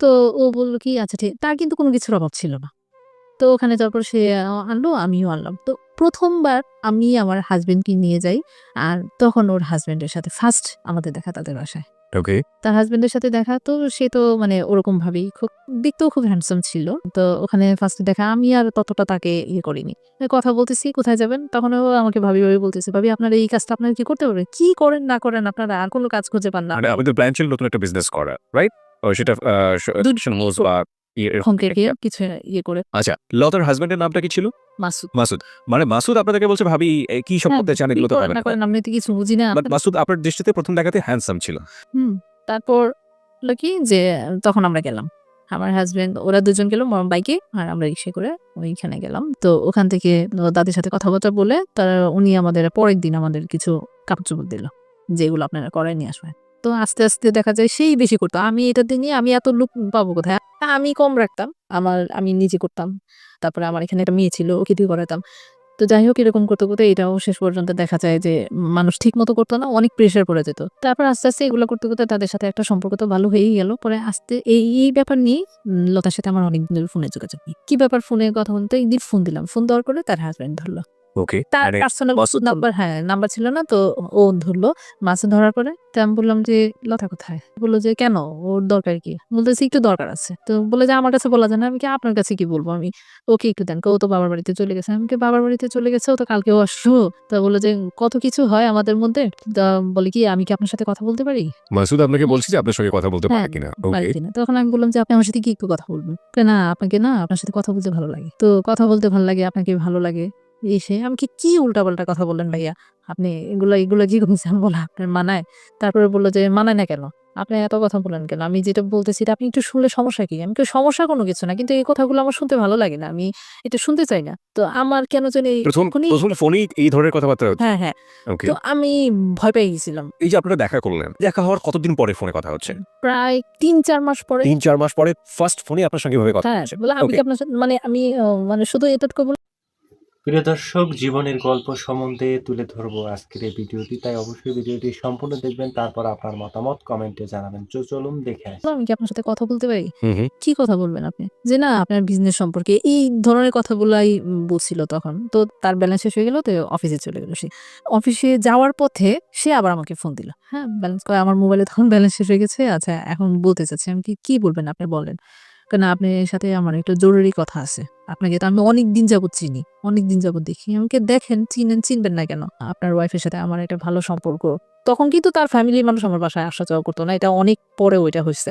তো ও বলল কি আচ্ছা ঠিক তার কিন্তু কোনো কিছুর অভাব ছিল না। তো ওখানে যাওয়ার পর সে আনলো আমিও আনলাম। তো প্রথমবার আমি আমার হাজবেন্ডকে নিয়ে যাই আর তখন ওর হাজবেন্ডের সাথে ফার্স্ট আমাদের দেখা তাদের বাসায়। ওকে তার হাজবেন্ডের সাথে দেখা তো সে তো মানে ওরকম ভাবেই খুব দেখতেও খুব হ্যান্ডসাম ছিল। তো ওখানে ফার্স্টে দেখা আমি আর ততটা তাকে ইয়ে করিনি। কথা বলতেছি কোথায় যাবেন? তখন ও আমাকে ভাবি ভাবি বলতেছে ভাবি আপনার এই কাজটা আপনার কি করতে পারবেন? কি করেন না করেন আপনারা আর কোনো কাজ খুঁজে পান না। মানে আমাদের প্ল্যান ছিল নতুন একটা বিজনেস করা রাইট সেটা আহ, হোস বা ইয়ে- কিছু ইয়ে করে। আচ্ছা লতার হাজবেন্ডের নামটা কি ছিল? মাসুদ। মাসুদ। মানে মাসুদ আপনাদেরকে বলছে ভাবি কি হ্যাঁ, এগুলো তো আমি তো কিছু বুঝি না। মাসুদ আপনার দৃষ্টিতে প্রথম দেখাতে হ্যান্ডসাম ছিল। হুম তারপর হলো কি যে তখন আমরা গেলাম। আমার হাজবেন্ড ওরা দুজন গেল বাইকে আর আমরা রিক্সা করে ওইখানে গেলাম। তো ওখান থেকে দাদির সাথে কথাবার্তা বলে তার উনি আমাদের পরের দিন আমাদের কিছু কাপড় চোপড় দিল যেগুলো আপনারা করাই নিয়ে আসবেন তো আস্তে আস্তে দেখা যায় সেই বেশি করতো। আমি এটা দিয়ে আমি এত লুক পাবো কোথায়? আমি কম রাখতাম, আমার, আমি নিজে করতাম। তারপরে আমার এখানে একটা মেয়ে ছিল, ওকে দিয়ে করাতাম। তো যাই হোক, এরকম করতে করতে এটাও শেষ পর্যন্ত দেখা যায় যে মানুষ ঠিক মতো করতো না, অনেক প্রেশার পড়ে যেত। তারপর আস্তে আস্তে এগুলো করতে করতে তাদের সাথে একটা সম্পর্ক তো ভালো হয়েই গেল। পরে আস্তে এই এই ব্যাপার নিয়ে লতার সাথে আমার অনেক দিনের ফোনে যোগাযোগ। কি ব্যাপার ফোনে কথা বলতে? একদিন ফোন দিলাম। ফোন দেওয়ার পরে তার হাজব্যান্ড ধরলো। ওকে তার পার্সোনাল নাম্বার হ্যাঁ নাম্বার ছিল না তো ও ধরলো। মাছে ধরার পরে তো আমি বললাম যে লতা কোথায়? বলল যে কেন? ওর দরকার কি? বলতেছি একটু দরকার আছে। তো বলে যে আমার কাছে বলা যায় না। আমি কি আপনার কাছে কি বলব আমি? ওকে একটু দেন। ও তো বাবার বাড়িতে চলে গেছে। আমি কি বাবার বাড়িতে চলে গেছে? ও তো কালকেও আসলো তা বলে যে কত কিছু হয় আমাদের মধ্যে? তা বলে কি আমি কি আপনার সাথে কথা বলতে পারি? মাসুদ আপনাকে বলছি যে আপনার সঙ্গে কথা বলতে পারে হ্যাঁ, কিনা? তখন আমি বললাম যে আপনি আমার সাথে কি একটু কথা বলবেন? না আপনাকে না আপনার সাথে কথা বলতে ভালো লাগে। তো কথা বলতে ভালো লাগে আপনাকে ভালো লাগে। এসে আমি কি কি উল্টাপাল্টা কথা বললেন ভাইয়া? আপনি এগুলো এগুলো কি করছেন আমি বলা আপনার মানায়? তারপরে বলল যে মানায় না কেন? আপনি এত কথা বলেন কেন? আমি যেটা বলতেছি এটা আপনি একটু শুনলে সমস্যা কি? আমি তো সমস্যা কোনো কিছু না কিন্তু এই কথাগুলো আমার শুনতে ভালো লাগে না আমি এটা শুনতে চাই না। তো আমার কেন জানি প্রথম ফোনেই এই ধরনের কথাবার্তা হ্যাঁ হ্যাঁ। তো আমি ভয় পেয়ে গেছিলাম। এই যে আপনারা দেখা করলেন দেখা হওয়ার কতদিন পরে ফোনে কথা হচ্ছে? প্রায় তিন চার মাস পরে। তিন চার মাস পরে ফার্স্ট ফোনে আপনার সঙ্গে ভাবে কথা হ্যাঁ হচ্ছে। বলে আমি আপনার সাথে মানে আমি মানে শুধু এতটুকু বলে প্রিয় দর্শক জীবনের গল্প সম্বন্ধে তুলে ধরবো আজকের এই ভিডিওটি তাই অবশ্যই ভিডিওটি সম্পূর্ণ দেখবেন তারপর আপনার মতামত কমেন্টে জানাবেন। তো চলুন দেখে আসি। আমি কি আপনার সাথে কথা বলতে পারি? কি কথা বলবেন আপনি? যে না আপনার বিজনেস সম্পর্কে এই ধরনের কথাগুলাই বলছিল তখন তো তার ব্যালেন্স শেষ হয়ে গেল তো অফিসে চলে গেল সে। অফিসে যাওয়ার পথে সে আবার আমাকে ফোন দিল। হ্যাঁ ব্যালেন্স করে আমার মোবাইলে তখন ব্যালেন্স শেষ হয়ে গেছে আচ্ছা এখন বলতে চাচ্ছি আমি কি কি বলবেন আপনি বলেন? কেন আপনার সাথে আমার একটা জরুরি কথা আছে। আপনাকে তো আমি অনেক দিন যাবত চিনি অনেক দিন যাবত দেখি। আমাকে দেখেন চিনেন চিনবেন না কেন? আপনার ওয়াইফের সাথে আমার একটা ভালো সম্পর্ক। তখন কিন্তু তার ফ্যামিলির মানুষ আমার বাসায় আসা যাওয়া করতো না এটা অনেক পরে ওইটা হয়েছে।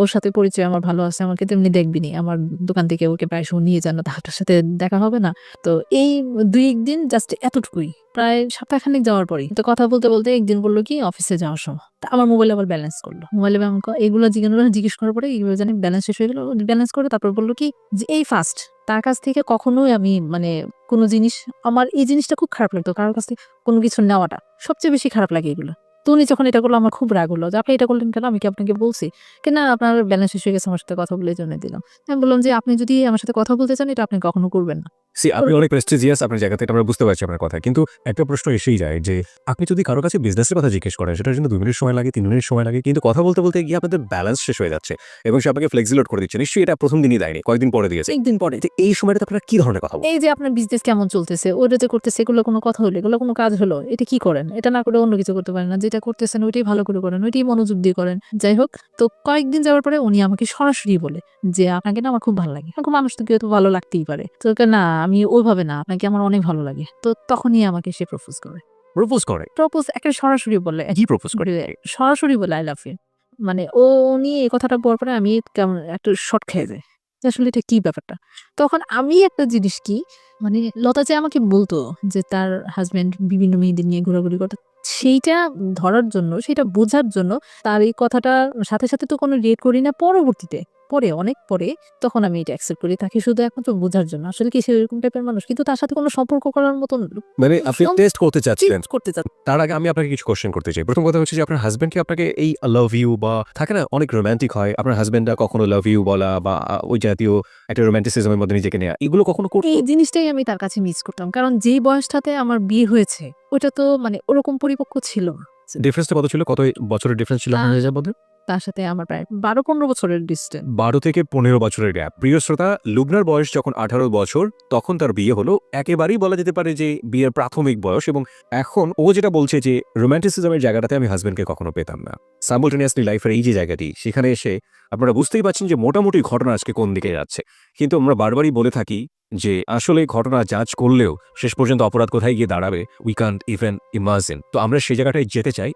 ওর সাথে পরিচয় আমার ভালো আছে আমাকে তেমনি দেখবিনি। আমার দোকান থেকে ওকে প্রায় সময় নিয়ে যান তার সাথে দেখা হবে না। তো এই দুই একদিন জাস্ট এতটুকুই। প্রায় সপ্তাহখানেক যাওয়ার পরই। তো কথা বলতে বলতে একদিন বলল কি অফিসে যাওয়ার সময়। তা আমার মোবাইলে আবার ব্যালেন্স করল। মোবাইলে আমাকে এগুলো জিজ্ঞাসা জিজ্ঞেস করার পরে এগুলো জানি ব্যালেন্স শেষ হয়ে গেলো। ব্যালেন্স করে তারপর বলল কি যে এই ফার্স্ট তার কাছ থেকে কখনোই আমি মানে কোনো জিনিস, আমার এই জিনিসটা খুব খারাপ লাগতো। কারোর কাছ থেকে কোনো কিছু নেওয়াটা সবচেয়ে বেশি খারাপ লাগে এগুলো। তো উনি যখন এটা করল, আমার খুব রাগ হলো যে, আপনি এটা করলেন কেন? আমি কি আপনাকে বলছি? কেন আপনার ব্যালেন্স শেষ হয়ে গেছে, আমার সাথে কথা বলে জন্য দিলাম। আমি বললাম যে, আপনি যদি আমার সাথে কথা বলতে চান, এটা আপনি কখনো করবেন না। সি আপনি অনেক প্রেস্টিজিয়াস আপনার জায়গাতে এটা আমরা বুঝতে পারছি আপনার কথা। কিন্তু একটা প্রশ্ন এসেই যায় যে আপনি যদি কারও কাছে বিজনেসের কথা জিজ্ঞেস করেন সেটার জন্য দুই মিনিট সময় লাগে তিন মিনিট সময় লাগে কিন্তু কথা বলতে বলতে গিয়ে আপনাদের ব্যালেন্স শেষ হয়ে যাচ্ছে এবং সে আপনাকে ফ্লেক্সিলোড করে দিচ্ছে। নিশ্চয়ই এটা প্রথম দিনই দেয়নি কয়েকদিন পরে দিয়েছে। একদিন পরে। যে এই সময়টাতে আপনারা কি ধরনের কথা এই যে আপনার বিজনেস কেমন চলতেছে ওটা যে করতেছে এগুলো কোনো কথা হলো এগুলো কোনো কাজ হলো এটা কি করেন? এটা না করে অন্য কিছু করতে পারেন না যেটা করতেছেন ওইটাই ভালো করে করেন ওইটাই মনোযোগ দিয়ে করেন। যাই হোক তো কয়েকদিন যাওয়ার পরে উনি আমাকে সরাসরি বলে যে আপনাকে না আমার খুব ভালো লাগে এখন মানুষ তো কেউ তো ভালো লাগতেই পারে। তো না আমি ওইভাবে না আপনাকে আমার অনেক ভালো লাগে। তো তখনই আমাকে সে প্রপোজ করে। প্রপোজ করে? প্রপোজ একটা সরাসরি বলে কি প্রপোজ করে? সরাসরি বলে আই লাভ ইউ মানে ও উনি এই কথাটা বলার পরে আমি কেমন একটু শর্ট খেয়ে যাই। আসলে এটা কি ব্যাপারটা? তখন আমি একটা জিনিস কি মানে লতা যে আমাকে বলতো যে তার হাজবেন্ড বিভিন্ন মেয়েদের নিয়ে ঘোরাঘুরি করতো সেইটা ধরার জন্য সেটা বোঝার জন্য তার এই কথাটার সাথে সাথে তো কোনো রিয়েট করি না পরবর্তীতে। পরে অনেক পরে তখন আমি এটা অ্যাকসেপ্ট করি। তাকে শুধু একমাত্র বোঝার জন্য। আসলে কি সে এরকম টাইপের মানুষ? কিন্তু তার সাথে কোনো সম্পর্ক করার মতন মানে আপনি টেস্ট করতে চাচ্ছিলেন চেঞ্জ করতে চাচ্ছি তার আগে আমি আপনাকে কিছু কোশ্চেন করতে চাই। প্রথম কথা হচ্ছে যে আপনার হাজবেন্ড কি আপনাকে এই লাভ ইউ বা থাকে না অনেক রোমান্টিক হয়। আপনার হাজবেন্ডরা কখনো লাভ ইউ বলা বা ওই জাতীয় একটা রোমান্টিসিজমের মধ্যে নিজেকে নেওয়া এগুলো কখনো করতে এই জিনিসটাই আমি তার কাছে মিস করতাম। কারণ যেই বয়সটাতে আমার বিয়ে হয়েছে ওটা তো মানে ওরকম পরিপক্ক ছিল না। ডিফারেন্সটা কত ছিল? কত বছরের ডিফারেন্স ছিল আপনার মধ্যে তার সাথে আমার প্রায় বারো পনেরো বছরের ডিস্টেন্স বারো থেকে পনেরো বছরের গ্যাপ প্রিয় শ্রোতা, লুবনার বয়স যখন আঠারো বছর, তখন তার বিয়ে হলো। একেবারেই বলা যেতে পারে যে বিয়ের প্রাথমিক বয়স এবং এখন ও যেটা বলছে যে রোম্যান্টিসিজমের জায়গাটাতে আমি হাজবেন্ডকে কখনো পেতাম না। সাইমultaneously লাইফের এই যে জায়গাটি, সেখানে এসে আপনারা বুঝতেই পারছেন যে মোটামুটি ঘটনা আজকে কোন দিকে যাচ্ছে। কিন্তু আমরা বারবারই বলে থাকি যে আসলে ঘটনা যাচ করলেও শেষ পর্যন্ত অপরাধ কোথায় গিয়ে দাঁড়াবে উই কান্ট ইভেন ইমাজিন তো আমরা সেই জায়গাটায় যেতে চাই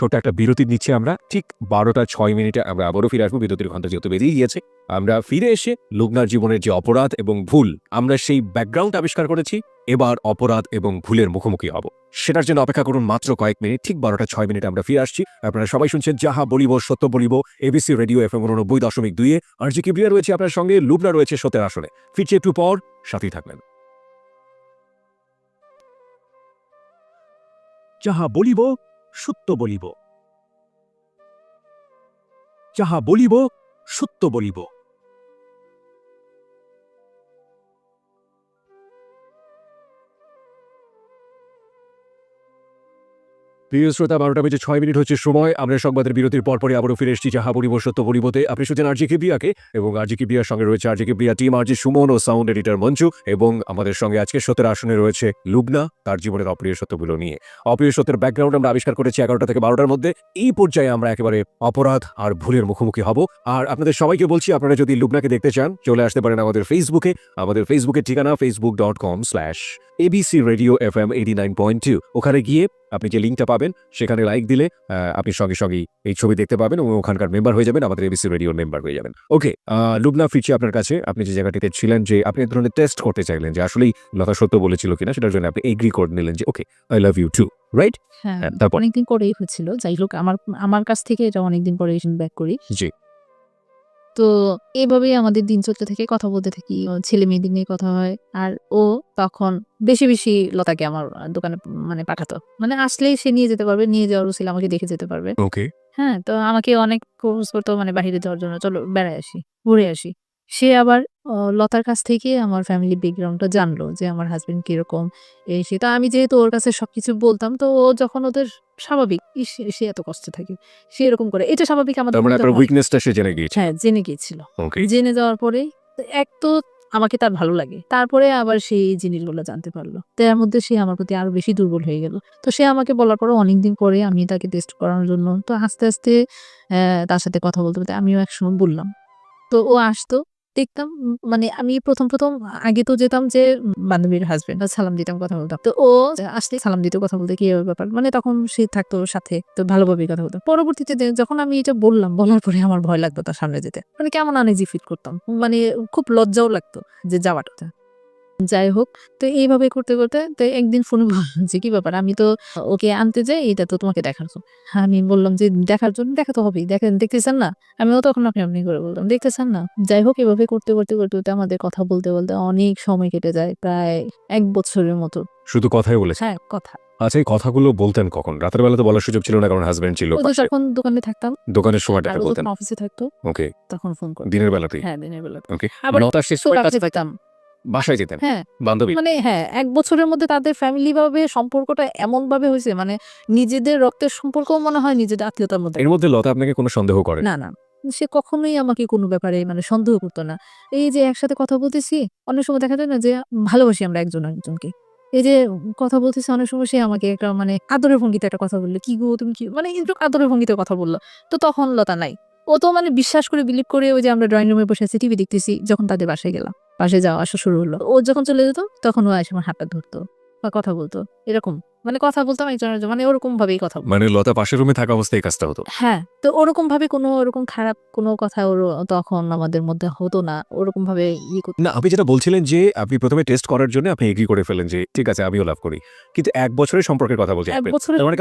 ছোট একটা বিরতি নিচ্ছি আমরা। ঠিক বারোটা ছয় মিনিটে আমরা আবারও ফিরে আসব। বিরতির ঘণ্টা যেহেতু বেরিয়ে গিয়েছে। আমরা ফিরে এসে লুগনার জীবনের যে অপরাধ এবং ভুল, আমরা সেই ব্যাকগ্রাউন্ড আবিষ্কার করেছি। এবার অপরাধ এবং ভুলের মুখোমুখি হব। সেটার জন্য অপেক্ষা করুন মাত্র কয়েক মিনিট। ঠিক বারোটা ছয় মিনিটে আমরা ফিরে আসছি। আপনারা সবাই শুনছেন যাহা বলিব সত্য বলিব এবিসি রেডিও এফ এম উননব্বই দশমিক দুইয়ে। আর জি কিবরিয়া রয়েছে আপনার সঙ্গে, লুবনা রয়েছে সত্যের আসলে ফিরছে একটু পর, সাথেই থাকবেন। যাহা বলিব সত্য বলিব। যাহা বলিব সত্য বলিব। প্রিয় শ্রোতা, বারোটা বেজে ছয় মিনিট হচ্ছে সময়। আমরা সংবাদের বিরতির পরপরই আবারও ফিরে এসেছি যাহা বলিব সত্য বলিবতে আপনি শুনছেন আরজি কিবিয়াকে এবং আরজি কিবিয়ার সঙ্গে রয়েছে RJ Kibiya team RJ Suman ও সাউন্ড এডিটর মঞ্জু এবং আমাদের সঙ্গে আজকে সত্যের আসনে রয়েছে লুবনা, তার জীবনের অপ্রিয় সত্যগুলো নিয়ে। অপ্রিয় সত্যের ব্যাকগ্রাউন্ড আমরা আবিষ্কার করেছি এগারোটা থেকে বারোটার মধ্যে। এই পর্যায়ে আমরা একেবারে অপরাধ আর ভুলের মুখোমুখি হব। আর আপনাদের সবাইকে বলছি, আপনারা যদি লুবনাকে দেখতে চান, চলে আসতে পারেন আমাদের ফেসবুকে আমাদের ফেসবুকের ঠিকানা Facebook dot com slash ABC radio F M eighty nine point two ওখানে গিয়ে আপনি যে লিঙ্কটা পাবেন সেখানে লাইক দিলে আপনি সঙ্গে সঙ্গেই এই ছবি দেখতে পাবেন এবং ওখানকার মেম্বার হয়ে যাবেন আমাদের এবিসি রেডিওর মেম্বার হয়ে যাবেন। ওকে লুবনা ফিরছি আপনার কাছে। আপনি যে জায়গাটিতে ছিলেন যে আপনি এক ধরনের টেস্ট করতে চাইলেন যে আসলেই লতা সত্য বলেছিল কিনা সেটার জন্য আপনি এগ্রি করে নিলেন যে okay I love you too right হ্যাঁ তারপর? অনেকদিন পরেই হচ্ছিল যাই হোক আমার আমার কাছ থেকে এটা অনেকদিন পরে ব্যাক করি। জি। তো এইভাবেই আমাদের দিন চলতে থেকে কথা বলতে থাকি। ছেলে মেয়েদের নিয়ে কথা হয়। আর ও তখন বেশি বেশি লতাকে আমার দোকানে মানে পাঠাতো। মানে আসলেই সে নিয়ে যেতে পারবে নিয়ে যাওয়ার ছিল আমাকে দেখে যেতে পারবে। ওকে হ্যাঁ তো আমাকে অনেক কোর্স করতো মানে বাহিরে যাওয়ার জন্য। চলো বেড়ায় আসি ঘুরে আসি। সে আবার লতার কাছ থেকে আমার ফ্যামিলি ব্যাকগ্রাউন্ডটা জানলো যে আমার হাজবেন্ড কীরকম এই সে তো আমি যেহেতু ওর কাছে সবকিছু বলতাম তো ও যখন ওদের স্বাভাবিক সে এত কষ্টে থাকে সে এরকম করে এটা স্বাভাবিক আমাদের তার মানে। উইকনেসটা সে জেনে গিয়েছে। হ্যাঁ জেনে গিয়েছিল। জেনে যাওয়ার পরে এক তো আমাকে তার ভালো লাগে তারপরে আবার সেই জিনিসগুলো জানতে পারল। তার মধ্যে সে আমার প্রতি আরও বেশি দুর্বল হয়ে গেল। তো সে আমাকে বলার পরে অনেকদিন পরে আমি তাকে টেস্ট করানোর জন্য তো আস্তে আস্তে আহ, তার সাথে কথা বলতে বলতে আমিও একসময় বললাম। তো ও আসতো দেখতাম মানে আমি প্রথম প্রথম আগে তো যেতাম যে বান্ধবীর হাজবেন্ড সালাম দিতাম, কথা বলতাম। তো ও আসলে সালাম দিতে, কথা বলতে কি ব্যাপার? মানে তখন সে থাকতো সাথে, তো ভালোভাবেই কথা বলতাম। পরবর্তীতে যখন আমি এটা বললাম, বলার পরে আমার ভয় লাগতো তার সামনে যেতে। মানে কেমন আনেজি ফিট করতাম। মানে খুব লজ্জাও লাগতো যে যাওয়াটা। যাই হোক তো এইভাবে করতে করতে তো একদিন ফোনে যে কি ব্যাপার? আমি তো ওকে আনতে যাই এটা তো তোমাকে দেখার জন্য। আমি বললাম যে দেখার জন্য? দেখা তো হবেই। দেখেন দেখতেছেন না? আমিও তখন আপনি আপনি করে বলতাম দেখতেছেন না? যাই হোক এভাবে করতে করতে করতে করতে আমাদের কথা বলতে বলতে অনেক সময় কেটে যায় প্রায় এক বছরের মতো। শুধু কথাই বলেছে হ্যাঁ কথা। আচ্ছা এই কথাগুলো বলতেন কখন? রাতের বেলা তো বলার সুযোগ ছিল না কারণ হাজবেন্ড ছিল। ও তো পাশে। যখন দোকানে থাকতাম দোকানের সময়টা আর বলতেন। অফিসে থাকতো ওকে তখন ফোন করতো দিনের বেলাতেই? হ্যাঁ দিনের বেলাতে ওকে আবার নটার শেষ সময় কাছে থাকতাম। বাসায় যেতেন হ্যাঁ। বান্ধবী। মানে হ্যাঁ এক বছরের মধ্যে তাদের ফ্যামিলি ভাবে সম্পর্কটা এমন ভাবে হয়েছে মানে নিজেদের রক্তের সম্পর্ক মনে হয় নিজেদের আত্মীয়তার মধ্যে। এর মধ্যে লতা আপনাকে কোনো সন্দেহ করে? না না। সে কখনোই আমাকে কোনো ব্যাপারে মানে সন্দেহ করতো না। এই যে একসাথে কথা বলতেছি অনেক সময় দেখা যায় না যে ভালোবাসি আমরা একজন একজনকে এই যে কথা বলতেছি অনেক সময় সে আমাকে একটা মানে আদরের ভঙ্গিতে একটা কথা বলল কি গো তুমি কি? মানে একটু আদরের ভঙ্গিতে কথা বলল। তো তখন লতা নাই। ও তো মানে বিশ্বাস করে বিলিভ করে ওই যে আমরা ড্রয়িং রুমে বসে আছি টিভি দেখতেছি যখন তাদের বাসায় গেলাম। বাসায় যাওয়া আসা শুরু হলো ও যখন চলে যেত, তখন ও এসে আমার হাতটা ধরতো বা কথা বলতো, এরকম। মানে কথা বলতাম একজনের মানে ওরকম ভাবেই কথা মানে লতা পাশের রুমে থাকা অবস্থায় কাজটা হতো? হ্যাঁ তো ওরকম ভাবে কোনো ওরকম খারাপ কোনো কথা ওর তখন আমাদের মধ্যে হতো না ওরকম ভাবে ইয়ে করতো না আপনি যেটা বলছিলেন যে আপনি প্রথমে টেস্ট করার জন্য আপনি এগ্রি করে ফেলেন যে ঠিক আছে আমিও লাভ করি। কিন্তু এক বছরের সম্পর্কের কথা বলছি এক বছরের মানে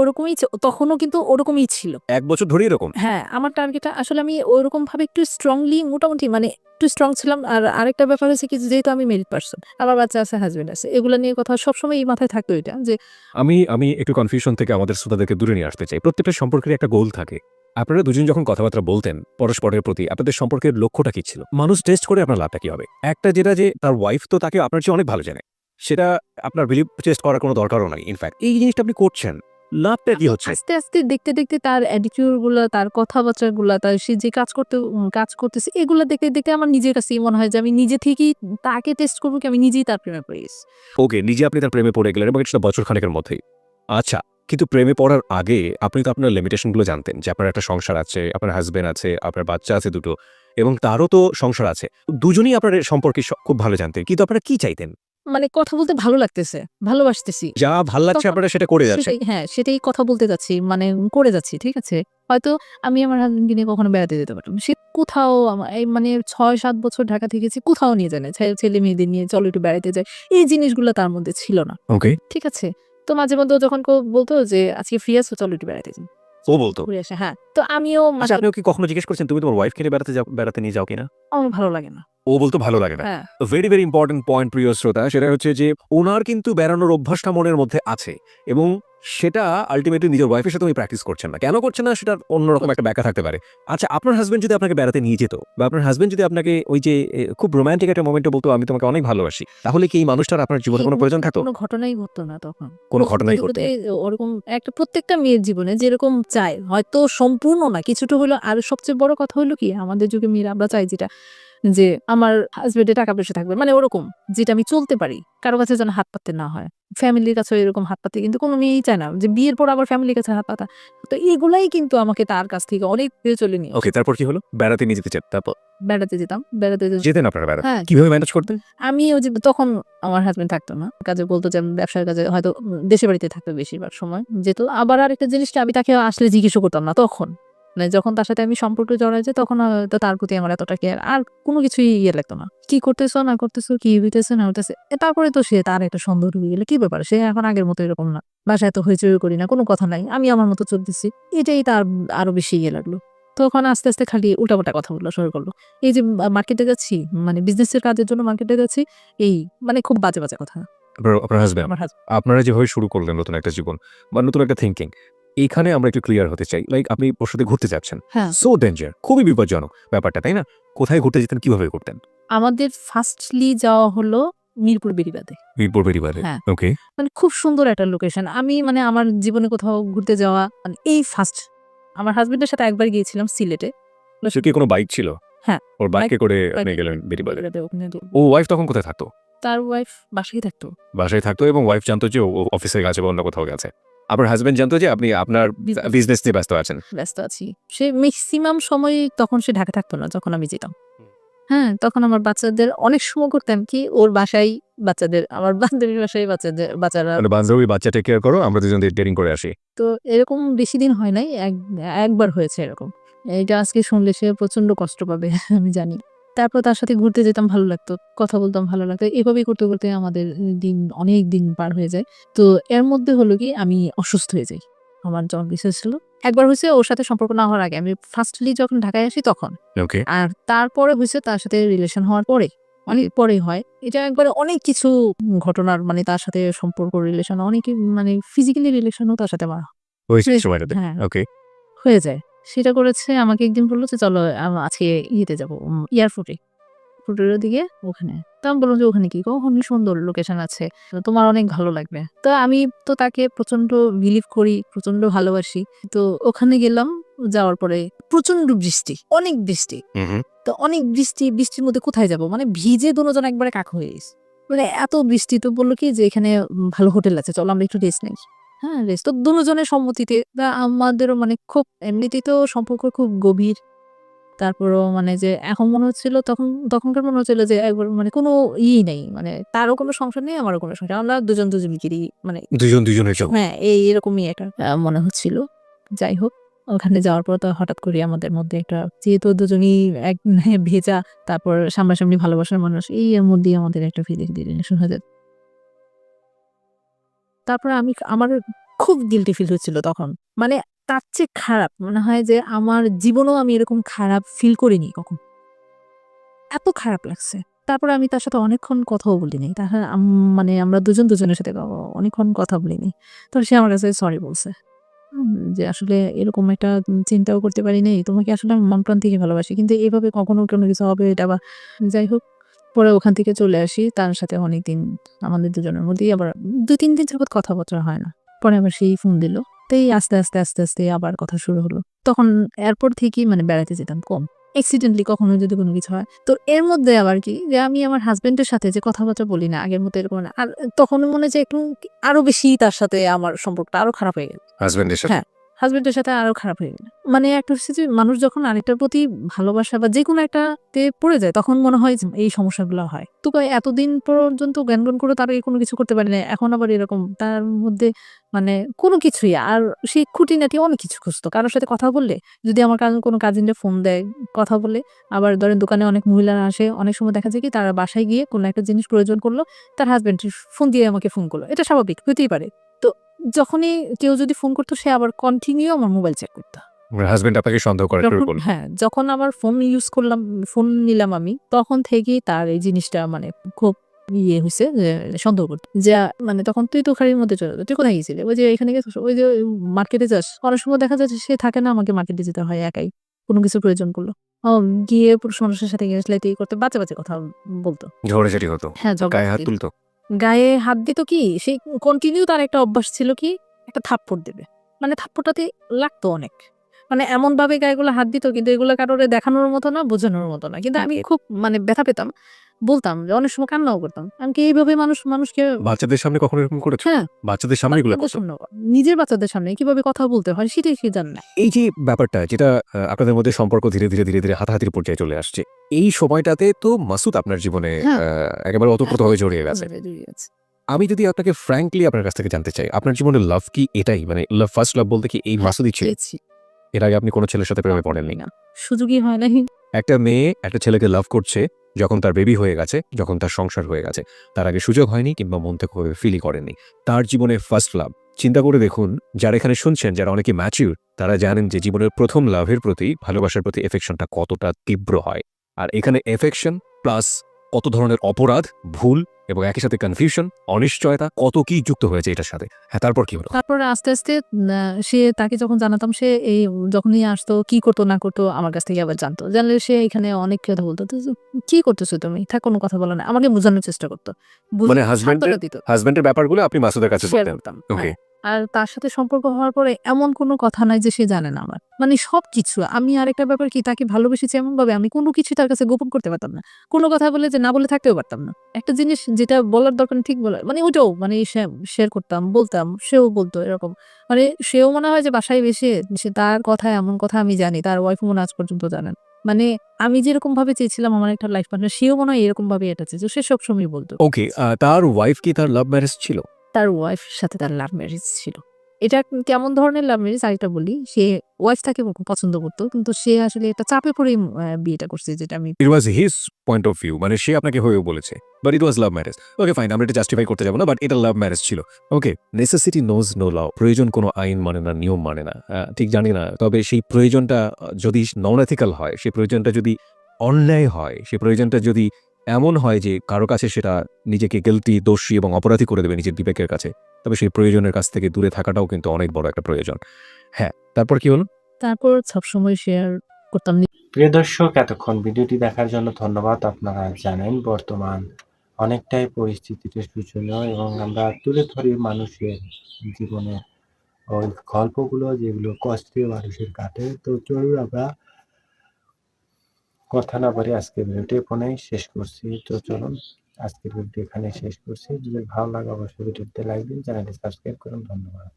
ওরকমই তখনও কিন্তু ওরকমই ছিল। এক বছর ধরে এরকম? হ্যাঁ আমার টার্গেটটা আসলে আমি ওরকম ভাবে একটু স্ট্রংলি মোটামুটি মানে একটু স্ট্রং ছিলাম আর আরেকটা ব্যাপার হচ্ছে কি যেহেতু আমি মেরিড পার্সন আমার বাচ্চা আছে হাজবেন্ড আছে এগুলো নিয়ে কথা সবসময় এই মাথায় থাকতো এটা, যে আমি আমি একটু কনফিউশন থেকে আমাদের শ্রোতাদেরকে দূরে নিয়ে আসতে চাই। প্রত্যেকটা সম্পর্কের একটা গোল থাকে। আপনারা দুজন যখন কথাবার্তা বলতেন পরস্পরের প্রতি, আপনাদের সম্পর্কের লক্ষ্যটা কি ছিল? মানুষ টেস্ট করে আপনার লাভটা কি হবে? একটা যেটা যে তার ওয়াইফ তো তাকে আপনার চেয়ে অনেক ভালো জানে, সেটা আপনার বিলিভ টেস্ট করার কোনো দরকারও নাই ইনফ্যাক্ট এই জিনিসটা আপনি করছেন। লাভটা কি হচ্ছে? আস্তে আস্তে দেখতে দেখতে তার অ্যাটিটিউডগুলা তার কথাবার্তা গুলা তার সে যে কাজ করতে কাজ করতেছে এগুলো দেখতে দেখতে আমার নিজের কাছেই মনে হয় যে আমি নিজে থেকেই তাকে টেস্ট করব কি আমি নিজেই তার প্রেমে পড়ে গেছি। ওকে নিজে আপনি তার প্রেমে পড়ে গেলেন এবং এটা বছর খানেকের মধ্যেই। আচ্ছা কিন্তু প্রেমে পড়ার আগে আপনি তো আপনার লিমিটেশনগুলো জানতেন যে আপনার একটা সংসার আছে আপনার হাজবেন্ড আছে আপনার বাচ্চা আছে দুটো এবং তারও তো সংসার আছে। দুজনেই আপনার সম্পর্কে খুব ভালো জানতেন। কিন্তু আপনারা কি চাইতেন? মানে কথা বলতে ভালো লাগতেছে ভালোবাসতেছি। যা ভালো লাগছে আপনারা সেটা করে সেটাই হ্যাঁ সেটাই কথা বলতে যাচ্ছি মানে করে যাচ্ছি ঠিক আছে? হয়তো আমি আমার হাজবেন্ডকে নিয়ে কখনো বেড়াতে যেতে পারতাম। সে কোথাও এই মানে ছয় সাত বছর ঢাকা থেকেছি কোথাও নিয়ে যায় না ছে- ছেলে মেয়েদের নিয়ে চলো একটু বেড়াতে যায় এই জিনিসগুলো তার মধ্যে ছিল না। ওকে। ঠিক আছে? তো মাঝে মধ্যে ও যখন কেউ বলতো যে আজকে ফ্রি আছো চলো একটু বেড়াতে যাই। ও বলতো। ঘুরে আসে হ্যাঁ। তো আমিও আচ্ছা মাঝে আপনিও কি কখনো জিজ্ঞেস করছেন তুমি তোমার ওয়াইফকে নিয়ে বেড়াতে যাও বেড়াতে নিয়ে যাও কিনা? আমার ভালো লাগে না। ও বলতো ভালো লাগে না। ভেরি ভেরি ইম্পর্টেন্ট পয়েন্ট প্রিয় শ্রোতা সেটা হচ্ছে যে ওনার কিন্তু বেড়ানোর অভ্যাসটা মনের মধ্যে আছে এবং সেটা আলটিমেটলি নিজের ওয়াইফের সাথে উনি প্র্যাকটিস করছেন না। কেন করছেন না? সেটা অন্যরকম একটা ব্যাখ্যা থাকতে পারে। আচ্ছা আপনার হাজবেন্ড যদি আপনাকে বেড়াতে নিয়ে যেত বা আপনার হাজবেন্ড যদি আপনাকে ওই যে খুব রোমান্টিক একটা মোমেন্টে বলতো আমি তোমাকে অনেক ভালোবাসি তাহলে কি এই মানুষটার আপনার জীবনে কোনো প্রয়োজন থাকতো? কোনো ঘটনাই ঘটতো না তখন। কোনো ঘটনাই ঘটতো ওরকম একটা প্রত্যেকটা মেয়ের জীবনে যেরকম চায় হয়তো সম্পূর্ণ না কিছুটা হলো আর সবচেয়ে বড় কথা হলো কি আমাদের যুগে মেয়েরা আমরা চাই যেটা যে আমার হাজবেন্ডে টাকা পয়সা থাকবে মানে ওরকম যেটা আমি চলতে পারি কারও কাছে যেন হাত পাততে না হয়। ফ্যামিলির কাছে এরকম হাত পাতে কিন্তু কোনো মেয়েই চায় না যে বিয়ের পর আবার ফ্যামিলির কাছে হাত পাতা। তো এগুলাই কিন্তু আমাকে তার কাছ থেকে অনেক দূরে চলে নিয়ে ওকে তারপর কি হলো? বেড়াতে নিয়ে যেতে চান তারপর? বেড়াতে যেতাম বেড়াতে যেতেন আপনারা বেড়াতে? হ্যাঁ। কীভাবে ম্যানেজ করতেন? আমি ওই যে তখন আমার হাজবেন্ড থাকতো না কাজে বলতো যে ব্যবসার কাজে হয়তো উম, দেশে বাড়িতে থাকতো বেশিরভাগ সময়। যেত আবার আরেকটা জিনিসটা আমি তাকে আসলে জিজ্ঞেসও করতাম না তখন। মানে যখন তার সাথে আমি সম্পর্ক জড়াই যে তখন হয়তো তার প্রতি আমার এতটা কেয়ার আর কোনো কিছুই ইয়ে লাগতো না। কি করতেছো না করতেছো কি হইতেছে না হইতেছে তারপরে তো সে তার একটা সুন্দর হয়ে গেলে কি ব্যাপার? সে এখন আগের মতো এরকম না। বাসায় তো হইচই করি না কোনো কথা নাই আমি আমার মতো চলতেছি। এটাই তার আরও বেশি ইয়ে লাগল। তখন আস্তে আস্তে খালি উল্টাপাল্টা কথা বলল শুরু করল। এই যে মার্কেটে যাচ্ছি মানে বিজনেসের কাজের জন্য মার্কেটে যাচ্ছি এই মানে খুব বাজে বাজে কথা। আপনার হাজবেন্ড আপনারা যেভাবে শুরু করলেন নতুন একটা জীবন বা নতুন একটা থিঙ্কিং এখানে আমরা একটু ক্লিয়ার হতে চাই লাইক আপনি ওর সাথে ঘুরতে যাচ্ছেন। হ্যাঁ। সো ডেঞ্জার খুবই বিপজ্জনক ব্যাপারটা তাই না? কোথায় ঘুরতে যেতেন কীভাবে করতেন আমাদের ফার্স্টলি যাওয়া হলো মিরপুর বেরিবাদে মিরপুর বেরিবারে হ্যাঁ। ওকে মানে খুব সুন্দর একটা লোকেশন আমি মানে আমার জীবনে কোথাও ঘুরতে যাওয়া মানে এই ফার্স্ট আমার হাজবেন্ডের সাথে একবার গিয়েছিলাম সিলেটে। সে কি কোনো বাইক ছিল? হ্যাঁ, ওর বাইকে করে আপনি গেলেন বেরিবাদে ও ওয়াইফ তখন কোথায় থাকতো? তার ওয়াইফ বাসায় থাকতো। বাসায় থাকতো এবং ওয়াইফ জানতো যে ও অফিসে গেছে বা অন্য কোথাও গেছে। আপনার হাজবেন্ড জানতো যে আপনি আপনার বিজনেস নিয়ে ব্যস্ত আছেন। ব্যস্ত আছি। সে ম্যাক্সিমাম সময় তখন সে ঢাকা থাকতো না যখন আমি যেতাম। হ্যাঁ তখন আমার বাচ্চাদের অনেক সময় করতাম কি ওর বাসায় বাচ্চাদের আমার বান্ধবীর বাসায় বাচ্চাদের বাচ্চারা মানে বান্ধবী বাচ্চা টেক কেয়ার করো আমরা দুজন ডেটিং করে আসি। তো এরকম বেশি দিন হয় নাই এক একবার হয়েছে এরকম। এইটা আজকে শুনলে সে প্রচণ্ড কষ্ট পাবে আমি জানি। তারপর তার সাথে ঘুরতে যেতাম ভালো লাগতো কথা বলতাম ভালো লাগতো। এভাবেই করতে করতে আমাদের দিন অনেক দিন পার হয়ে যায়। তো এর মধ্যে হলো কি আমি অসুস্থ হয়ে যাই। আমার জন্ডিস ছিল একবার হয়েছে ওর সাথে সম্পর্ক না হওয়ার আগে আমি ফার্স্টলি যখন ঢাকায় আসি তখন। ওকে আর তারপরে হয়েছে তার সাথে রিলেশন হওয়ার পরে অনেক পরে হয়। এটা একবারে অনেক কিছু ঘটনার মানে তার সাথে সম্পর্ক রিলেশন অনেক মানে ফিজিক্যালি রিলেশনও তার সাথে আমার হ্যাঁ। ওকে হয়ে যায়। সেটা করেছে আমাকে একদিন বলল যে চলো আজকে ইয়েতে যাব এয়ারপোর্টে এয়ারপোর্টের দিকে ওখানে। তো আমি বললাম যে ওখানে কি? ওখানে সুন্দর লোকেশন আছে। তোমার অনেক ভালো লাগবে। তো আমি তো তাকে প্রচণ্ড বিলিভ করি প্রচণ্ড ভালোবাসি। তো ওখানে গেলাম যাওয়ার পরে প্রচণ্ড বৃষ্টি অনেক বৃষ্টি। তো অনেক বৃষ্টি বৃষ্টির মধ্যে কোথায় যাব? মানে ভিজে দুজন একবারে কাক হয়ে গেছে। মানে এত বৃষ্টি তো বলল কি যে এখানে ভালো হোটেল আছে চলো আমরা একটু রেস্ট নেই। হ্যাঁ তো দুজনের সম্মতিতে তা আমাদেরও মানে খুব এমনিতেই তো সম্পর্ক খুব গভীর। তারপরও মানে যে এখন মনে হচ্ছিল তখন তখনকার মনে হচ্ছিল যে একবার মানে কোনো ইই নেই। মানে তারও কোনো সংসার নেই আমারও কোনো সংসার আমরা দুজন দুজন দুজনকেরই মানে দুজন দুজনের হ্যাঁ এই এরকমই একটা মনে হচ্ছিল। যাই হোক ওখানে যাওয়ার পর তো হঠাৎ করে আমাদের মধ্যে একটা যেহেতু দুজনই এক ভেজা তারপর সামনাসামনি ভালোবাসার মানুষ এই এর মধ্যেই আমাদের একটা ফিজিক্যালি রিলেশন হয়ে যায়। তারপর আমি আমার খুব গিলটি ফিল হচ্ছিল তখন। মানে তার চেয়ে খারাপ, মনে হয় যে আমার জীবনেও আমি এরকম খারাপ ফিল করিনি কখন। এত খারাপ লাগছে। তারপরে আমি তার সাথে অনেকক্ষণ কথাও বলিনি। তাহলে মানে আমরা দুজন দুজনের সাথে অনেকক্ষণ কথা বলিনি। তো সে আমার কাছে সরি বলছে। যে আসলে এরকম একটা চিন্তাও করতে পারি নাই তোমাকে আসলে আমি মন প্রাণ থেকে ভালোবাসি। কিন্তু এভাবে কখনো কোনো কিছু হবে এটা বা যাই হোক পরে ওখান থেকে চলে আসি। তার সাথে অনেকদিন আমাদের দুজনের মধ্যেই আবার দুই তিন দিন যাবত কথাবার্তা হয় না। পরে আবার সেই ফোন দিল। তাই আস্তে আস্তে আস্তে আস্তে আবার কথা শুরু হলো। তখন এয়ারপোর্ট থেকেই মানে বেড়াতে যেতাম কম। অ্যাক্সিডেন্টলি কখনো যদি কোনো কিছু হয়। তো এর মধ্যে আবার কি যে আমি আমার হাজবেন্ডের সাথে যে কথাবার্তা বলি না আগের মতো এরকম আর তখন মনে হয় যে একটু আরও বেশি তার সাথে আমার সম্পর্কটা আরও খারাপ হয়ে গেল। হাজবেন্ডের সাথে? হ্যাঁ। হাজবেন্ডের সাথে আরও খারাপ হয়ে গেল। মানে একটা হচ্ছে যে মানুষ যখন আরেকটার প্রতি ভালোবাসা বা যে কোনো একটাতে পড়ে যায়, তখন মনে হয় যে এই সমস্যাগুলো হয়। তো এতদিন পর্যন্ত জ্ঞান জ্ঞান করে তার কোনো কিছু করতে পারে না এখন আবার এরকম তার মধ্যে মানে কোনো কিছুই, আর সে খুঁটিনাটি অনেক কিছু খুঁজতো। কারোর সাথে কথা বললে, যদি আমার কোনো কাজিনরা ফোন দেয়, কথা বলে, আবার ধরেন দোকানে অনেক মহিলারা আসে, অনেক সময় দেখা যায় কি তারা বাসায় গিয়ে কোনো একটা জিনিস প্রয়োজন করল, তার হাজবেন্ড ফোন দিয়ে আমাকে ফোন করল। এটা স্বাভাবিক, হতেই পারে। যখনই কেউ যদি ফোন করতো সে আবার কন্টিনিউ আমার মোবাইল চেক করতো। হাজবেন্ড আপনাকে সন্দেহ করা শুরু যখন- করল হ্যাঁ যখন আমার ফোন ইউজ করলাম ফোন নিলাম আমি তখন থেকেই তার এই জিনিসটা মানে খুব ইয়ে হয়েছে যে সন্দেহ করতে। যে মানে তখন তুই তো খাড়ির মধ্যে চলে তুই কোথায় গেছিলি? ওই যে এখানে গেছিস ওই যে মার্কেটে যাস অনেক সময় দেখা যাচ্ছে সে থাকে না আমাকে মার্কেটে যেতে হয় একাই কোনো কিছু প্রয়োজন করল গিয়ে পুরুষ মানুষের সাথে গেছলে করতে বাচ্চা বাচ্চা কথা বলতো। ঝগড়াঝাটি হতো হ্যাঁ গায়ে হাত তুলতো। গায়ে হাত দিত কি? সেই কন্টিনিউ তার একটা অভ্যাস ছিল কি? একটা থাপ্পড় দেবে। মানে থাপ্পড়টাতে লাগতো অনেক। মানে এমন ভাবে গায়েগুলো হাত দিত কিন্তু এগুলো কারোরে দেখানোর মতো না বোঝানোর মতো না। কিন্তু আমি খুব মানে ব্যথা পেতাম। বলতাম যে অনেক সময় কান্নাও করতাম। আমি কি এইভাবে মানুষ মানুষকে বাচ্চাদের সামনে কখনো এরকম করেছ? হ্যাঁ। বাচ্চাদের সামনে এগুলো? নিজের বাচ্চাদের সামনে। কীভাবে কথা বলতে হয় সেটাই সে জানে না। এই যে ব্যাপারটা যেটা আপনাদের মধ্যে সম্পর্ক ধীরে ধীরে ধীরে ধীরে হাতাহাতির পর্যায়ে চলে আসছে। এই সময়টাতে তো মাসুদ আপনার জীবনে হ্যাঁ। একেবারে অতপ্রত হয়ে জড়িয়ে গেছে। আমি যদি আপনাকে ফ্র্যাঙ্কলি আপনার কাছ থেকে জানতে চাই আপনার জীবনে লাভ কি এটাই? মানে লাভ ফার্স্ট লাভ বলতে কি এই মাসুদই ছিল? এর আগে আপনি কোনো ছেলের সাথে প্রেমে পড়েননি। না সুযোগই হয় নাই। একটা মেয়ে একটা ছেলেকে লাভ করছে যখন তার বেবি হয়ে গেছে যখন তার সংসার হয়ে গেছে তার আগে সুযোগ হয়নি কিংবা মন থেকে ফিলই করেনি তার জীবনে ফার্স্ট লাভ চিন্তা করে দেখুন যারা এখানে শুনছেন যারা অনেকে ম্যাচিউর তারা জানেন যে জীবনের প্রথম লাভের প্রতি ভালোবাসার প্রতি এফেকশনটা কতটা তীব্র হয়। আর এখানে এফেকশন প্লাস কত ধরনের অপরাধ ভুল এবং একই সাথে কনফিউশন অনিশ্চয়তা কত কি যুক্ত হয়েছে এটার সাথে। হ্যাঁ তারপর কি হলো? তারপরে আস্তে আস্তে সে তাকে যখন জানাতাম সে এই যখনই আসতো কি করতো না করতো আমার কাছ থেকে আবার জানতো। জানলে সে এখানে অনেক কথা বলতো। কি করতেছো তুমি? থাক কোনো কথা বলো না। আমাকে বোঝানোর চেষ্টা করতো। মানে husband-এর- হাজবেন্ডের ব্যাপারগুলো আপনি মাসুদের কাছে ওকে। আর তার সাথে সম্পর্ক হওয়ার পরে এমন কোনো কথা নাই যে সে জানে না আমার। মানে সবকিছু, আমি আরেকটা ব্যাপার কি তাকে ভালোবেসেছি এমন ভাবে আমি কোনো কিছু তার কাছে গোপন করতে পারতাম না। কোনো কথা বলে যে না বলে থাকতেও পারতাম না। একটা জিনিস যেটা বলার দরকার ঠিক বলার মানে ওটাও মানে শেয়ার করতাম, বলতাম, সেও বলতো এরকম। মানে সেও মনে হয় যে বাসায় বেশি সে তার কথা, এমন কথা আমি জানি, তার ওয়াইফ মনে আজ পর্যন্ত জানেন মানে আমি যেরকম ভাবে চেয়েছিলাম আমার একটা লাইফ পার্টনার সেও মনে হয় এরকম ভাবে এটা চেয়েছে সে সবসময় বলতো। ওকে তার ওয়াইফ কি তার লাভ ম্যারেজ ছিল? তার ওয়াইফের সাথে তার লাভ ম্যারেজ ছিল। এটা কেমন ধরনের লাভ ম্যারেজ আরেকটা বলি, সে ওয়াইফ তাকে পছন্দ করতো, কিন্তু সে আসলে এটা চাপে পড়েই বিয়েটা করছে, যেটা আমি it was his point of view মানে সে আপনাকে হয়েও বলেছে। But it was love marriage okay fine আমরা এটা জাস্টিফাই করতে যাব না বাট এটা লাভ ম্যারেজ ছিল। ওকে নেসেসিটি নোজ নো লাও প্রয়োজন কোনো আইন মানে না, নিয়ম মানে না। ঠিক জানি না, তবে সেই প্রয়োজনটা যদি নন এথিক্যাল হয়, সেই প্রয়োজনটা যদি অন্যায় হয়, সেই প্রয়োজনটা যদি এমন হয় যে কারও কাছে সেটা নিজেকে গিলটি দোষী এবং অপরাধী করে দেবে নিজের বিবেকের কাছে। তবে সেই প্রয়োজনের কাছ থেকে দূরে থাকাটাও কিন্তু অনেক বড় একটা প্রয়োজন। হ্যাঁ তারপর কি হলো? তারপর সবসময় শেয়ার করতাম প্রিয় দর্শক এতক্ষণ ভিডিওটি দেখার জন্য ধন্যবাদ। আপনারা জানেন বর্তমান অনেকটাই পরিস্থিতিতে শোচনীয় এবং আমরা তুলে ধরি মানুষের জীবনে ওই গল্পগুলো যেগুলো কষ্টে মানুষের কাটে। তো চলুন আমরা কথা না পারি আজকের ভিডিওটি এখানেই শেষ করছি। তো চলুন, আজকের ভিডিওটি এখানে শেষ করছি। যদি ভালো লাগে, অবশ্যই ভিডিওতে লাইক দিন, চ্যানেলটি সাবস্ক্রাইব করুন। ধন্যবাদ।